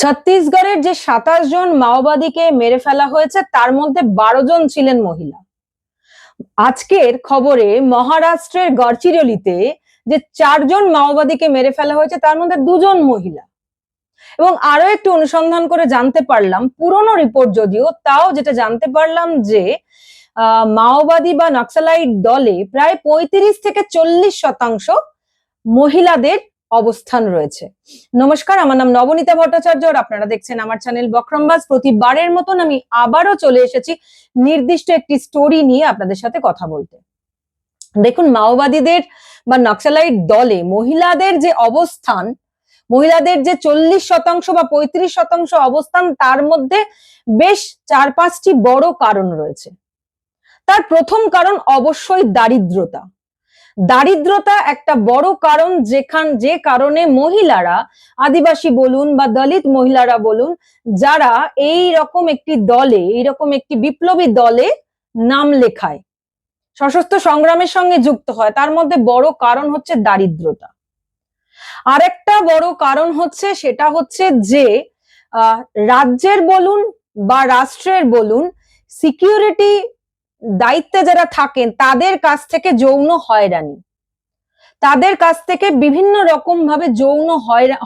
ছত্তিশগড়ের যে সাতাশ জন মাওবাদীকে মেরে ফেলা হয়েছে, তার মধ্যে বারো জন ছিলেন মহিলা। আজকের খবরে মহারাষ্ট্রের গড়চিরলিতে যে চারজন মাওবাদীকে মেরে ফেলা হয়েছে, তার মধ্যে দুজন মহিলা। এবং আরও একটু অনুসন্ধান করে জানতে পারলাম, পুরনো রিপোর্ট যদিও, তাও যেটা জানতে পারলাম যে মাওবাদী বা নক্সালাইট দলে প্রায় পঁয়ত্রিশ থেকে চল্লিশ শতাংশ মহিলাদের অবস্থান রয়েছে। নমস্কার, আমার নাম নবনীতা ভট্টাচার্য আর আপনারা দেখছেন আমার চ্যানেল বক্রমবাজ প্রতিবারের মতন আমি আবারও চলে এসেছি নির্দিষ্ট একটি স্টোরি নিয়ে আপনাদের সাথে কথা বলতে। দেখুন, মাওবাদীদের বা নক্সালাইট দলে মহিলাদের যে অবস্থান, মহিলাদের যে চল্লিশ শতাংশ বা পঁয়ত্রিশ শতাংশ অবস্থান, তার মধ্যে বেশ চার পাঁচটি বড় কারণ রয়েছে। তার প্রথম কারণ অবশ্যই দারিদ্রতা। দারিদ্রতা একটা বড় কারণ যেখান, যে কারণে মহিলারা, আদিবাসী বলুন বা দলিত মহিলারা বলুন, যারা এই রকম একটি দলে, এই রকম একটি বিপ্লবী দলে নাম লেখায়। সশস্ত্র সংগ্রামের সঙ্গে যুক্ত হয়, তার মধ্যে বড় কারণ হচ্ছে দারিদ্রতা। আরেকটা বড় কারণ হচ্ছে, সেটা হচ্ছে যে রাজ্যের বলুন বা রাষ্ট্রের বলুন সিকিউরিটি দায়িত্বে যারা থাকেন, তাদের কাছ থেকে যৌন হয়রানি। তাদের কাছ থেকে বিভিন্ন রকম ভাবে যৌন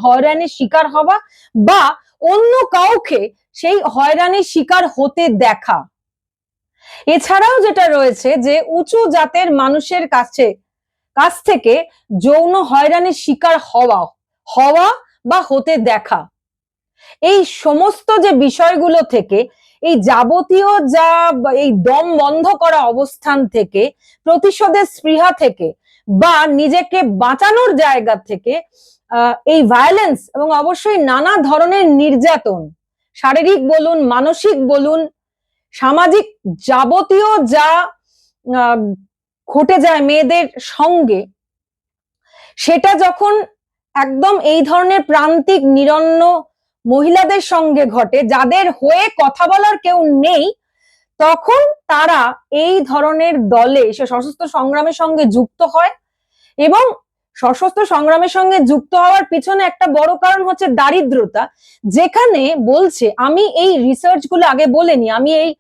হয়রানির শিকার হওয়া বা অন্য কাউকে সেই হয়রানির শিকার হতে দেখা। এছাড়াও যেটা রয়েছে যে, উঁচু জাতের মানুষের কাছে, কাছ থেকে যৌন হয়রানির শিকার হওয়া হওয়া বা হতে দেখা। এই সমস্ত যে বিষয়গুলো থেকে এই যাবতীয় যা এই দম বন্ধ করা অবস্থান থেকে, প্রতিশোধের স্পৃহা থেকে বা নিজেকে বাঁচানোর জায়গা থেকে এই ভায়োলেন্স এবং অবশ্যই নানা ধরনের নির্যাতন, শারীরিক বলুন, মানসিক বলুন, সামাজিক যাবতীয় যা ঘটে যায় মেয়েদের সঙ্গে, সেটা যখন একদম এই ধরনের প্রান্তিক নিরন্ন মহিলাদের সঙ্গে ঘটে, যাদের হয়ে কথা বলার কেউ নেই, তখন তারা এই ধরনের দলে এসে সশস্ত্র সংগ্রামের সঙ্গে যুক্ত হয় এবং সশস্ত্র সংগ্রামের সঙ্গে যুক্ত হওয়ার পিছনে একটা বড় কারণ হচ্ছে দারিদ্রতা। যেখানে বলছে, আমি এই রিসার্চগুলো আগে বলিনি আমি এই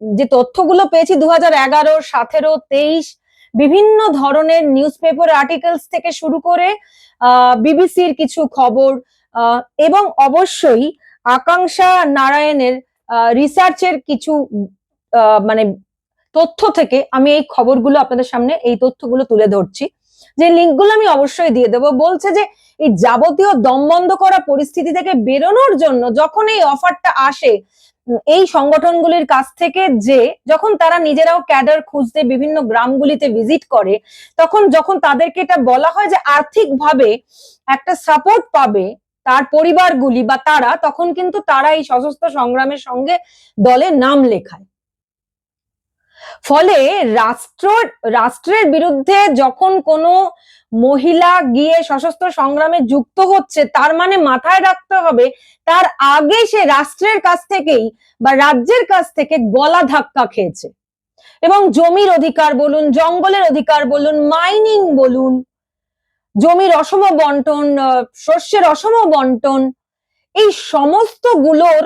যে তথ্যগুলো পেয়েছি দু হাজার এগারো, সতেরো, তেইশ, বিভিন্ন ধরনের নিউজ পেপার আর্টিকেলস থেকে শুরু করে আহ বিবিসির কিছু খবর এবং অবশ্যই আকাঙ্ক্ষা নারায়ণের রিসার্চের কিছু মানে তথ্য থেকে আমি এই খবরগুলো আপনাদের সামনে এই তথ্যগুলো তুলে ধরছি। যে লিঙ্কগুলো আমি অবশ্যই দিয়ে দেবো। বলছে যে এই যাবতীয় দম বন্ধ করা পরিস্থিতি থেকে বেরোনোর জন্য যখন এই অফারটা আসে এই সংগঠনগুলির কাছ থেকে যে যখন তারা নিজেরাও ক্যাডার খুঁজতে বিভিন্ন গ্রামগুলিতে ভিজিট করে, তখন যখন তাদেরকে এটা বলা হয় যে আর্থিকভাবে একটা সাপোর্ট পাবে তার পরিবারগুলি বা তারা, তখন কিন্তু তারা এই সশস্ত্র সংগ্রামের সঙ্গে দলে নাম লেখায়। ফলে রাষ্ট্র, রাষ্ট্রের বিরুদ্ধে যখন কোনো মহিলা গিয়ে সশস্ত্র সংগ্রামে যুক্ত হচ্ছে, তার মানে মাথায় রাখতে হবে, তার আগে সে রাষ্ট্রের কাছ থেকেই বা রাজ্যের কাছ থেকে গলা ধাক্কা খেয়েছে। এবং জমির অধিকার বলুন, জঙ্গলের অধিকার বলুন মাইনিং বলুন জমির অসম বন্টন শস্যের অসম বন্টন, এই সমস্তগুলোর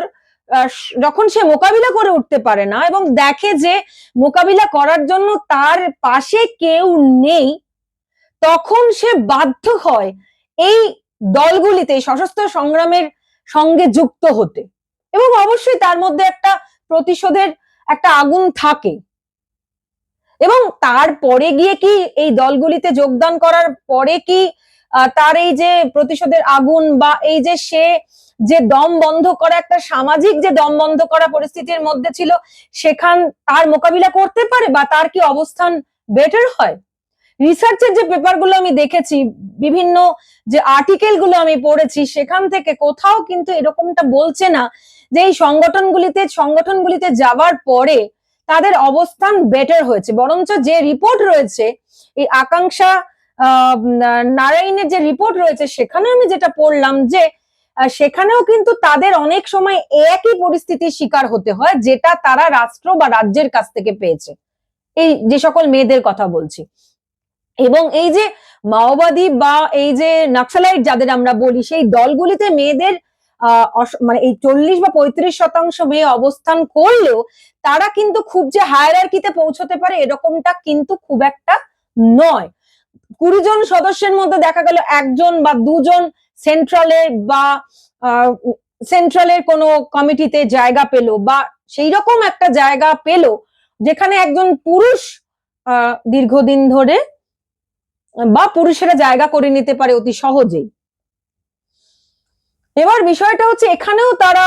যখন সে মোকাবিলা করে উঠতে পারে না এবং দেখে যে মোকাবিলা করার জন্য তার পাশে কেউ নেই, তখন সে বাধ্য হয় এই দলগুলিতে সশস্ত্র সংগ্রামের সঙ্গে যুক্ত হতে। এবং অবশ্যই তার মধ্যে একটা প্রতিশোধের একটা আগুন থাকে। এবং তারপরে গিয়ে কি এই দলগুলিতে যোগদান করার পরে কি তার এই যে প্রতিশোধের আগুন বা এই যে সে যে দম বন্ধ করা, একটা সামাজিক যে দম বন্ধ করা পরিস্থিতির মধ্যে ছিল, সেখান তার মোকাবিলা করতে পারে বা তার কি অবস্থান বেটার হয়? রিসার্চের যে পেপারগুলো আমি দেখেছি, বিভিন্ন যে আর্টিকেলগুলো আমি পড়েছি, সেখান থেকে কোথাও কিন্তু এরকমটা বলছে না যে এই সংগঠনগুলিতে সংগঠনগুলিতে যাওয়ার পরে তাদের অবস্থান বেটার হয়েছে। বরঞ্চ যে রিপোর্ট রয়েছে, এই আকাঙ্ক্ষা নারায়ণের যে রিপোর্ট রয়েছে, সেখানে আমি যেটা পড়লাম যে সেখানেও কিন্তু তাদের অনেক সময় একই পরিস্থিতির শিকার হতে হয়, যেটা তারা রাষ্ট্র বা রাজ্যের কাছ থেকে পেয়েছে। এই যে সকল মেয়েদের কথা বলছি। এবং এই যে মাওবাদী বা এই যে নাক্সালাইট যাদের আমরা বলি, সেই দলগুলিতে মেয়েদের মানে এই চল্লিশ বা পঁয়ত্রিশ শতাংশ মেয়ে অবস্থান করলেও তারা কিন্তু খুব যে হায়ারার্কিতে পৌঁছতে পারে এরকমটা কিন্তু খুব একটা নয়। কুড়ি জন সদস্যের মধ্যে দেখা গেল একজন বা দুজন সেন্ট্রালের বা সেন্ট্রালের কোনো কমিটিতে জায়গা পেল বা সেই রকম একটা জায়গা পেল যেখানে একজন পুরুষ দীর্ঘদিন ধরে বা পুরুষেরা জায়গা করে নিতে পারে অতি সহজেই। এবার বিষয়টা হচ্ছে এখানেও তারা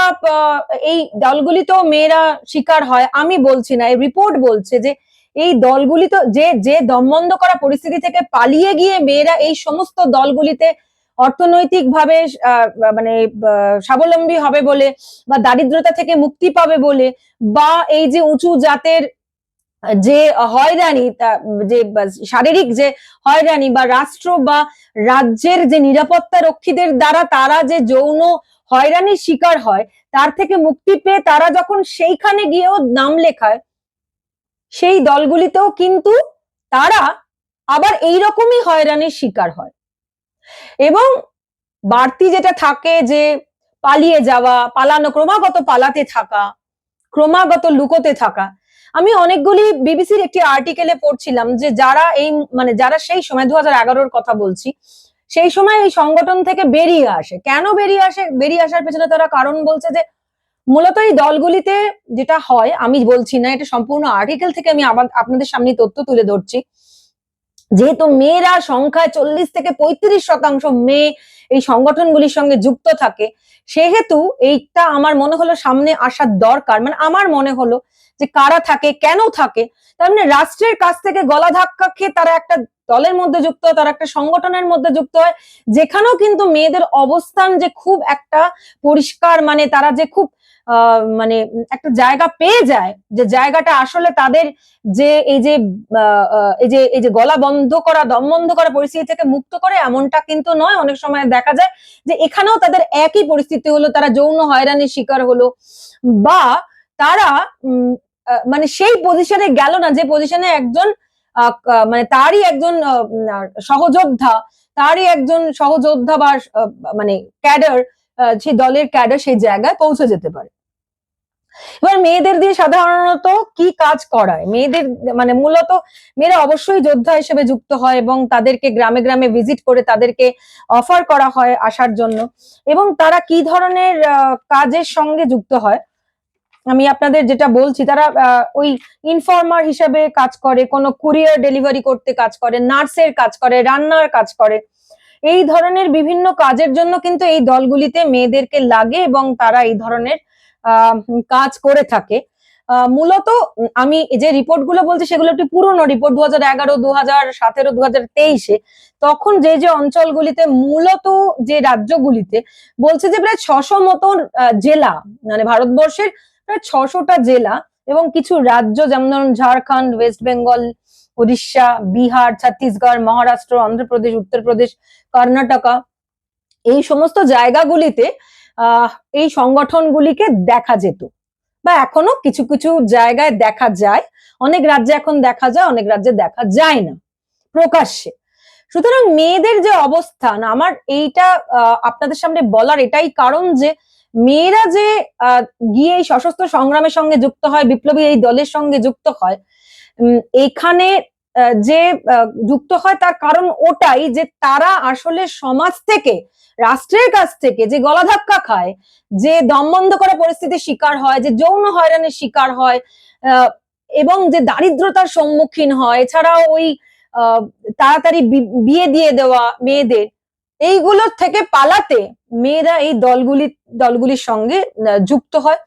এই দলগুলিতেও মেয়েরা শিকার হয়, আমি বলছি না, এই রিপোর্ট বলছে যে এই দলগুলি তো, যে যে দমবন্ধ করা পরিস্থিতি থেকে পালিয়ে গিয়ে মেয়েরা এই সমস্ত দলগুলিতে অর্থনৈতিক ভাবে মানে স্বাবলম্বী হবে বলে বা দারিদ্রতা থেকে মুক্তি পাবে বলে বা এই যে উঁচু জাতের যে হয়রানি যে শারীরিক যে হয়রানি বা রাষ্ট্র বা রাজ্যের যে নিরাপত্তা রক্ষীদের দ্বারা তারা যে যৌন হয়রানির শিকার হয়, তার থেকে মুক্তি পেয়ে তারা যখন সেইখানে গিয়েও নাম লেখায়, সেই দলগুলিতেও কিন্তু তারা আবার এই রকমই হয়রানির শিকার হয়। এবং বাড়তি যেটা থাকে যে পালিয়ে যাওয়া, পালানো, ক্রমাগত পালাতে থাকা, ক্রমাগত লুকোতে থাকা আমি অনেকগুলি বিবিসির একটি আর্টিকেলে পড়ছিলাম যে যারা এই মানে যারা সেই সময় দু হাজার কথা বলছি, সেই সময় এই সংগঠন থেকে বেরিয়ে আসে। কেন বেরিয়ে আসে? বেরিয়ে আসার পেছনে তারা কারণ বলছে যে মূলত এই দলগুলিতে যেটা হয়, আমি বলছি না, এটা সম্পূর্ণ আর্টিকেল থেকে আমি আপনাদের সামনে তথ্য তুলে ধরছি। যেহেতু মেয়েরা সংখ্যায় চল্লিশ থেকে পঁয়ত্রিশ শতাংশ মেয়ে এই সংগঠনগুলির সঙ্গে যুক্ত থাকে, সেহেতু এইটা আমার মনে হলো সামনে আসার দরকার। মানে আমার মনে হলো যে কারা থাকে, কেন থাকে, তার মানে রাষ্ট্রের কাছ থেকে গলা ধাক্কা খেয়ে তারা একটা দলের মধ্যে যুক্ত হয়, তারা একটা সংগঠনের মধ্যে যুক্ত হয়, যেখানেও কিন্তু মেয়েদের অবস্থান যে খুব একটা পরিষ্কার মানে তারা যে খুব মানে একটা জায়গা পেয়ে যায়, যে জায়গাটা আসলে তাদের যে এই যে এই যে এই যে গলা বন্ধ করা, দম বন্ধ করা পরিস্থিতি থেকে মুক্ত করে এমনটা কিন্তু নয়। অনেক সময় দেখা যায় যে এখানেও তাদের একই পরিস্থিতি হলো, তারা যৌন হয়রানির শিকার হলো, বা তারা মানে সেই পজিশনে গেল না, যে পজিশনে একজন মানে তারই একজন সহযোদ্ধা, তারই একজন সহযোদ্ধা বা মানে ক্যাডার সেই দলের ক্যাডার সেই জায়গায় পৌঁছে যেতে পারে। এবার মেয়েদের দিয়ে সাধারণত কি কাজ করায়? মেয়েদের মানে মূলত মেয়েরা অবশ্যই যোদ্ধা হিসেবে যুক্ত হয় এবং তাদেরকে গ্রামে গ্রামে ভিজিট করে তাদেরকে অফার করা হয় আসার জন্য। এবং তারা কি ধরনের কাজের সঙ্গে যুক্ত হয়? আমি আপনাদের যেটা বলছি, তারা ওই ইনফর্মার হিসাবে কাজ করে, কোনো কুরিয়ার ডেলিভারি করতে কাজ করে, নার্সের কাজ করে, রান্নার কাজ করে। এই ধরনের বিভিন্ন কাজের জন্য কিন্তু এই দলগুলিতে মেয়েদেরকে লাগে এবং তারা এই ধরনের কাজ করে থাকে। মূলত আমি যে রিপোর্টগুলো বলছি, সেগুলো একটি পুরনো রিপোর্ট দু হাজার এগারো দু হাজার সতেরো দু হাজার তেইশে। তখন যে যে অঞ্চলগুলিতে, মূলত যে রাজ্যগুলিতে, বলছে যে প্রায় ছশো মতন জেলা মানে ভারতবর্ষের প্রায় ছশোটা জেলা এবং কিছু রাজ্য, যেমন ধরুন ঝাড়খণ্ড ওয়েস্ট বেঙ্গল উড়িষ্যা বিহার ছত্তিশগড় মহারাষ্ট্র অন্ধ্রপ্রদেশ উত্তরপ্রদেশ কর্ণাটকা এই সমস্ত জায়গাগুলিতে এই সংগঠনগুলিকে দেখা যেত বা এখনও কিছু কিছু জায়গায় দেখা যায়। অনেক রাজ্যে এখন দেখা যায়, অনেক রাজ্যে দেখা যায় না, প্রকাশ্যে। সুতরাং মেয়েদের যে অবস্থান, আমার এইটা আপনাদের সামনে বলার এটাই কারণ যে মেয়েরা যে গিয়ে এই সশস্ত্র সংগ্রামের সঙ্গে যুক্ত হয়, বিপ্লবী এই দলের সঙ্গে যুক্ত হয় এখানে যে যুক্ত হয় তার কারণ ওটাই যে তারা আসলে সমাজ থেকে, রাষ্ট্রের কাছ থেকে যে গলা ধাক্কা খায়, যে দমবন্ধ করা পরিস্থিতির শিকার হয়, যে যৌন হয়রানির শিকার হয় এবং যে দারিদ্রতার সম্মুখীন হয়, এছাড়াও ওই তাড়াতাড়ি বিয়ে দিয়ে দেওয়া মেয়েদের এইগুলোর থেকে পালাতে মেয়েরা এই দলগুলি, দলগুলির সঙ্গে যুক্ত হয়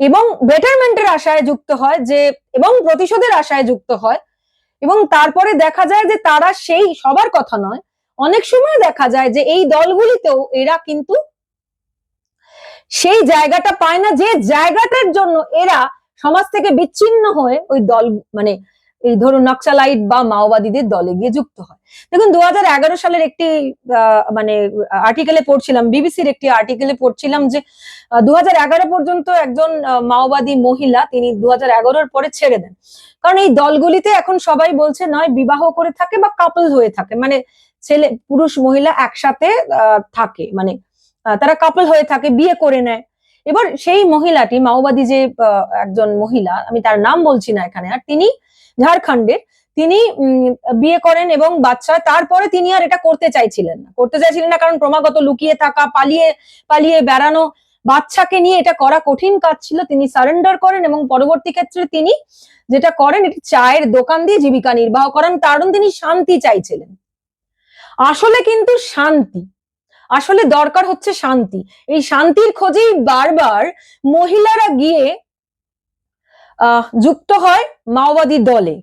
এবং বেটারমেন্টের আশায় যুক্ত হয় যে, এবং প্রতিশোধের আশায় যুক্ত হয় এবং তারপরে দেখা যায় যে তারা সেই সবার কথা নয়। অনেক সময় দেখা যায় যে এই দলগুলিতেও এরা কিন্তু সেই জায়গাটা পায় না, যে জায়গাটার জন্য এরা সমাজ থেকে বিচ্ছিন্ন হয়ে ওই দল মানে এই ধরুন নকশালাইট বা মাওবাদীদের দলে গিয়ে যুক্ত হয়। দেখুন দু হাজার এগারো সালের একটি আহ, মানে আর্টিকেলে পড়ছিলাম বিবিসির একটি আর্টিকেলে পড়ছিলাম যে দুহাজার এগারো পর্যন্ত একজন মাওবাদী মহিলা তিনি দু হাজার পরে ছেড়ে দেন। কারণ এই দলগুলিতে এখন সবাই বলছে নয় বিবাহ করে থাকে বা কাপল হয়ে থাকে। মানে ছেলে পুরুষ মহিলা একসাথে আহ, থাকে। মানে আহ, তারা কাপল হয়ে থাকে বিয়ে করে নেয়। এবার সেই মহিলাটি মাওবাদী যে আহ, একজন মহিলা আমি তার নাম বলছি না এখানে আর তিনি ঝাড়খণ্ডের তিনি বিয়ে করেন এবং বাচ্চা, তারপরে তিনি আর এটা করতে চাইছিলেন না। করতে চাইছিলেন না কারণ ক্রমাগত লুকিয়ে থাকা, পালিয়ে পালিয়ে বেড়ানো বাচ্চাকে নিয়ে এটা করা কঠিন কাজ ছিল। তিনি সারেন্ডার করেন এবং পরবর্তী ক্ষেত্রে তিনি যেটা করেন, এটি চায়ের দোকান দিয়ে জীবিকা নির্বাহ করেন কারণ তিনি শান্তি চাইছিলেন। আসলে কিন্তু শান্তি, আসলে দরকার হচ্ছে শান্তি। এই শান্তির খোঁজেই বারবার মহিলারা গিয়ে যুক্ত হয় মাওবাদী দলে।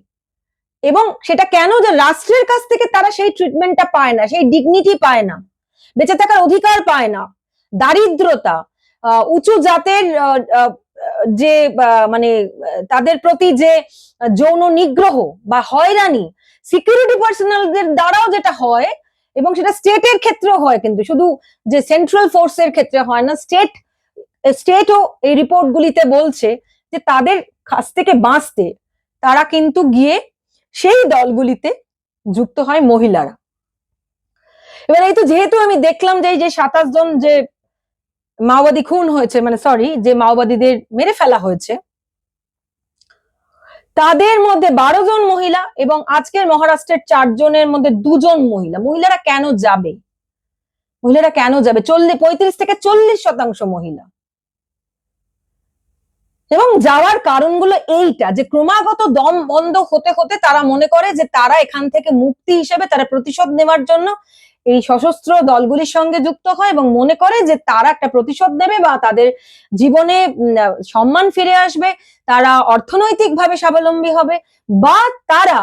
এবং সেটা কেন যে রাষ্ট্রের কাছ থেকে তারা সেই ট্রিটমেন্টটা পায় না, সেই ডিগনিটি পায় না, বেঁচে থাকার অধিকার পায় না, দারিদ্রতা উঁচু জাতের যে মানে তাদের প্রতি যে যৌন নিগ্রহ বা হয়রানি সিকিউরিটি পার্সোনালদের দ্বারাও যেটা হয়, এবং সেটা স্টেটের ক্ষেত্রেও হয় কিন্তু, শুধু যে সেন্ট্রাল ফোর্সের ক্ষেত্রে হয় না স্টেট স্টেটও এই রিপোর্টগুলিতে বলছে যে তাদের কাছ থেকে বাঁচতে তারা কিন্তু গিয়ে সেই দলগুলিতে যুক্ত হয় মহিলারা। এবার এই তো যেহেতু আমি দেখলাম যে এই যে সাতাশ জন যে মাওবাদী খুন হয়েছে মানে সরি যে মাওবাদীদের মেরে ফেলা হয়েছে, তাদের মধ্যে বারো জন মহিলা এবং আজকের মহারাষ্ট্রের চারজনের মধ্যে দুজন মহিলা। মহিলারা কেন যাবে? মহিলারা কেন যাবে? চল্লিশ পঁয়ত্রিশ থেকে চল্লিশ শতাংশ মহিলা। এবং যাওয়ার কারণগুলো এইটা, যে ক্রমাগত দম বন্ধ হতে হতে তারা মনে করে যে তারা এখান থেকে মুক্তি হিসেবে তারা প্রতিশোধ নেওয়ার জন্য এই সশস্ত্র দলগুলির সঙ্গে যুক্ত হয় এবং মনে করে যে তারা একটা প্রতিশোধ নেবে বা তাদের জীবনে সম্মান ফিরে আসবে, তারা অর্থনৈতিকভাবে স্বাবলম্বী হবে বা তারা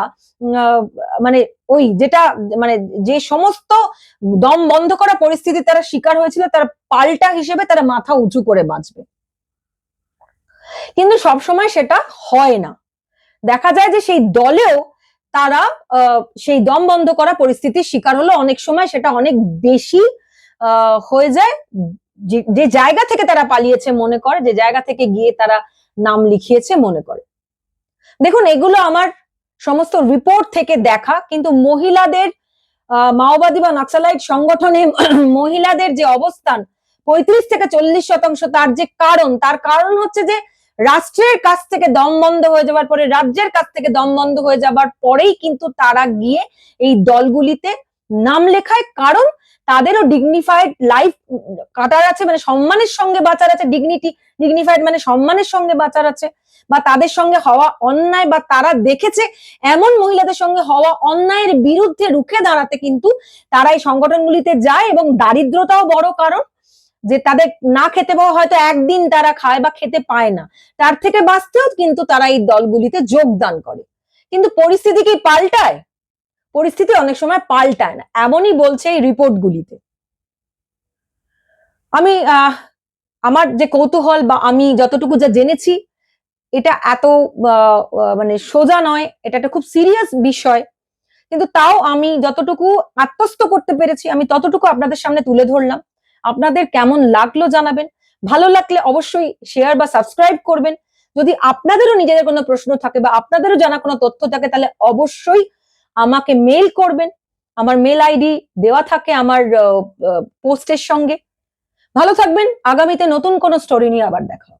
মানে ওই যেটা মানে যে সমস্ত দম বন্ধ করা পরিস্থিতি তারা শিকার হয়েছিল, তার পাল্টা হিসেবে তারা মাথা উঁচু করে বাঁচবে। কিন্তু সবসময় সেটা হয় না। দেখা যায় যে সেই দলেও তারা সেই দম বন্ধ করা পরিস্থিতির শিকার হলো অনেক সময় সেটা অনেক বেশি হয়ে যায়। যে- জায়গা থেকে তারা পালিয়েছে মনে করে, যে জায়গা থেকে গিয়ে তারা নাম লিখিয়েছে মনে করে। দেখুন, এগুলো আমার সমস্ত রিপোর্ট থেকে দেখা, কিন্তু মহিলাদের মাওবাদী বা নাক্সালাইট সংগঠনে মহিলাদের যে অবস্থান, পঁয়ত্রিশ থেকে চল্লিশ শতাংশ তার যে কারণ, তার কারণ হচ্ছে যে রাষ্ট্রের কাছ থেকে দম বন্ধ হয়ে যাওয়ার পরে, রাজ্যের কাছ থেকে দম বন্ধ হয়ে যাবার পরেই কিন্তু তারা গিয়ে এই দলগুলিতে নাম লেখায়। কারণ তাদেরও ডিগনিফাইড লাইফ কাটার আছে মানে সম্মানের সঙ্গে বাঁচার আছে। ডিগনিটি ডিগনিফাইড মানে সম্মানের সঙ্গে বাঁচার আছে। বা তাদের সঙ্গে হওয়া অন্যায় বা তারা দেখেছে এমন মহিলাদের সঙ্গে হওয়া অন্যায়ের বিরুদ্ধে রুখে দাঁড়াতে কিন্তু তারা এই সংগঠনগুলিতে যায় এবং দারিদ্রতাও বড় কারণ। যে তাদের না খেতে পাওয়া হয়তো একদিন তারা খায় বা খেতে পায় না। তার থেকে বাঁচতেও কিন্তু তারা এই দলগুলিতে যোগদান করে। কিন্তু পরিস্থিতি কি পাল্টায়? পরিস্থিতি অনেক সময় পাল্টায় না। এমনই বলছে এই রিপোর্টগুলিতে। আমি আমার যে কৌতূহল বা আমি যতটুকু যা জেনেছি, এটা এত মানে সোজা নয়। এটা একটা খুব সিরিয়াস বিষয়। কিন্তু তাও আমি যতটুকু আত্মস্থ করতে পেরেছি, আমি ততটুকু আপনাদের সামনে তুলে ধরলাম। আপনাদের কেমন লাগল জানাবেন। ভালো লাগলে অবশ্যই শেয়ার বা সাবস্ক্রাইব করবেন। যদি আপনাদেরও নিজেদের কোনো প্রশ্ন থাকে বা আপনাদেরও জানা কোনো তথ্য থাকে, তাহলে অবশ্যই আমাকে মেল করবেন। আমার মেল আইডি দেওয়া থাকে আমার পোস্টের সঙ্গে। ভালো থাকবেন। আগামীতে নতুন কোনো স্টোরি নিয়ে আবার দেখা।